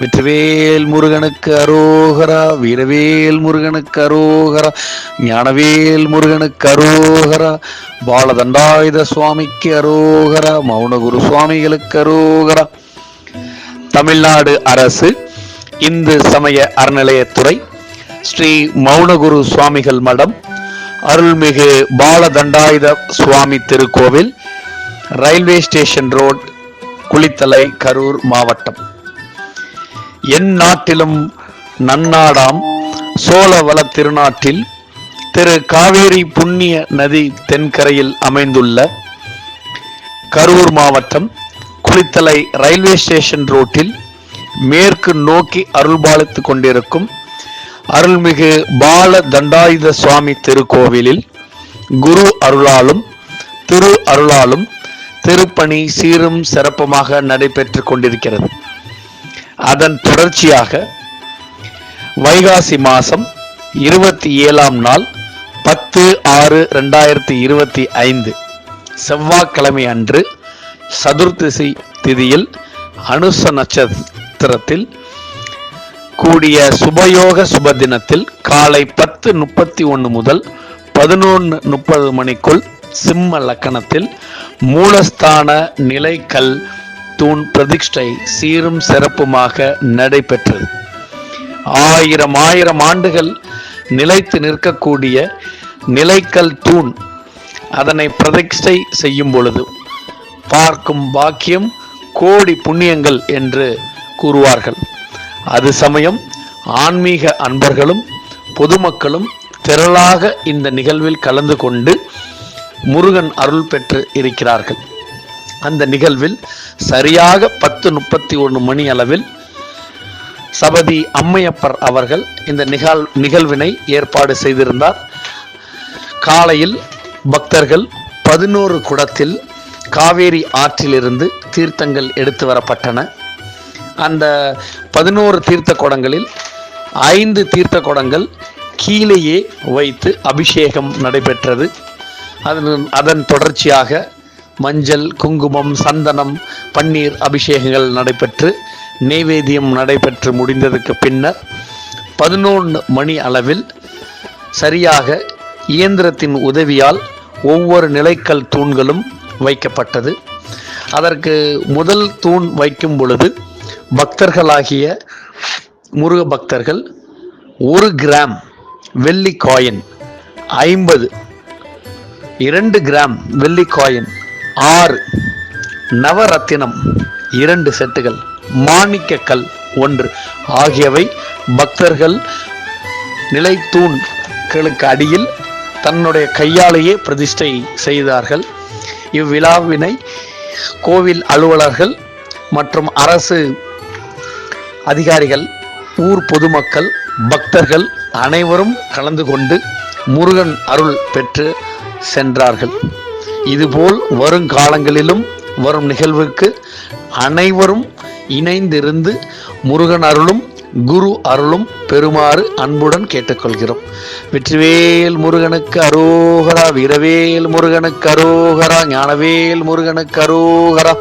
வெற்றிவேல் முருகனுக்கு அரோகரா வீரவேல் முருகனுக்கு அரோகரா ஞானவேல் முருகனுக்கு அரோகரா பாலதண்டாயுத சுவாமிக்கு அரோகரா மௌனகுரு சுவாமிகளுக்கு அரோகரா. தமிழ்நாடு அரசு இந்து சமய அறநிலையத்துறை ஸ்ரீ மௌனகுரு சுவாமிகள் மடம் அருள்மிகு பாலதண்டாயுத சுவாமி திருக்கோவில் railway station road Kulithalai Karur மாவட்டம். என் நாட்டிலும் நன்னாடாம் சோழவள திருநாட்டில் திரு காவேரி புண்ணிய நதி தென்கரையில் அமைந்துள்ள கரூர் மாவட்டம் குளித்தலை ரயில்வே ஸ்டேஷன் ரோட்டில் மேற்கு நோக்கி அருள்பாலித்து கொண்டிருக்கும் அருள்மிகு பால தண்டாயுத சுவாமி திருக்கோவிலில் குரு அருளாலும் திரு அருளாலும் திருப்பணி சீரும் சிறப்புமாக நடைபெற்றுக் கொண்டிருக்கிறது. அதன் தொடர்ச்சியாக வைகாசி மாதம் இருபத்தி ஏழாம் நாள் பத்து ஆறு ரெண்டாயிரத்தி இருபத்தி ஐந்து. செவ்வாய்க்கிழமை அன்று சதுர்த்திசி திதியில் அனுச நட்சத்திரத்தில் கூடிய சுபயோக சுப தினத்தில் காலை பத்து முப்பத்தி ஒன்று முதல் பதினொன்று முப்பது மணிக்குள் சிம்ம லக்கணத்தில் மூலஸ்தான நிலைக்கல் தூண் பிரதிஷ்டை சீரும் சிறப்புமாக நடைபெற்றது. ஆயிரம் ஆயிரம் ஆண்டுகள் நிலைத்து நிற்கக்கூடிய நிலைக்கல் தூண் அதனை பிரதிஷ்டை செய்யும் பொழுது பார்க்கும் பாக்கியம் கோடி புண்ணியங்கள் என்று கூறுவார்கள். அது சமயம் ஆன்மீக அன்பர்களும் பொதுமக்களும் திரளாக இந்த நிகழ்வில் கலந்து கொண்டு முருகன் அருள் பெற்று இருக்கிறார்கள். அந்த நிகழ்வில் சரியாக பத்து முப்பத்தி ஒன்று மணி அளவில் சபதி அம்மையப்பர் அவர்கள் இந்த நிகழ் நிகழ்வினை ஏற்பாடு செய்திருந்தார். காலையில் பக்தர்கள் பதினோரு குடத்தில் காவேரி ஆற்றிலிருந்து தீர்த்தங்கள் எடுத்து வரப்பட்டன. அந்த பதினோரு தீர்த்த குடங்களில் ஐந்து தீர்த்த குடங்கள் கீழேயே வைத்து அபிஷேகம் நடைபெற்றது. அதன் அதன் தொடர்ச்சியாக மஞ்சள் குங்குமம் சந்தனம் பன்னீர் அபிஷேகங்கள் நடைபெற்று நெய்வேத்தியம் நடைபெற்று முடிந்ததுக்கு பின்னர் பதினொன்று மணி அளவில் சரியாக இயந்திரத்தின் உதவியால் ஒவ்வொரு நிலைக்கல் தூண்களும் வைக்கப்பட்டது. அதற்கு முதல் தூண் வைக்கும் பொழுது பக்தர்களாகிய முருக பக்தர்கள் ஒரு கிராம் வெள்ளி காயின் ஐம்பது இரண்டு கிராம் வெள்ளி காயின் ஆறு. நவரத்தினம் இரண்டு செட்டுகள். மாணிக்கக்கல் ஒன்று. ஆகியவை பக்தர்கள் நிலைத்தூண்களுக்கு அடியில் தன்னுடைய கையாலேயே பிரதிஷ்டை செய்தார்கள். இவ்விழாவினை கோவில் அலுவலர்கள் மற்றும் அரசு அதிகாரிகள் ஊர் பொதுமக்கள் பக்தர்கள் அனைவரும் கலந்து கொண்டு முருகன் அருள் பெற்று சென்றார்கள். இதுபோல் வருங்காலங்களிலும் வரும் நிகழ்வுக்கு அனைவரும் இணைந்திருந்து முருகன் அருளும் குரு அருளும் பெறுமாறு அன்புடன் கேட்டுக்கொள்கிறோம். வெற்றிவேல் முருகனுக்கு அரோகரா வீரவேல் முருகனுக்கு அரோகரா ஞானவேல் முருகனுக்கு அரோகரா.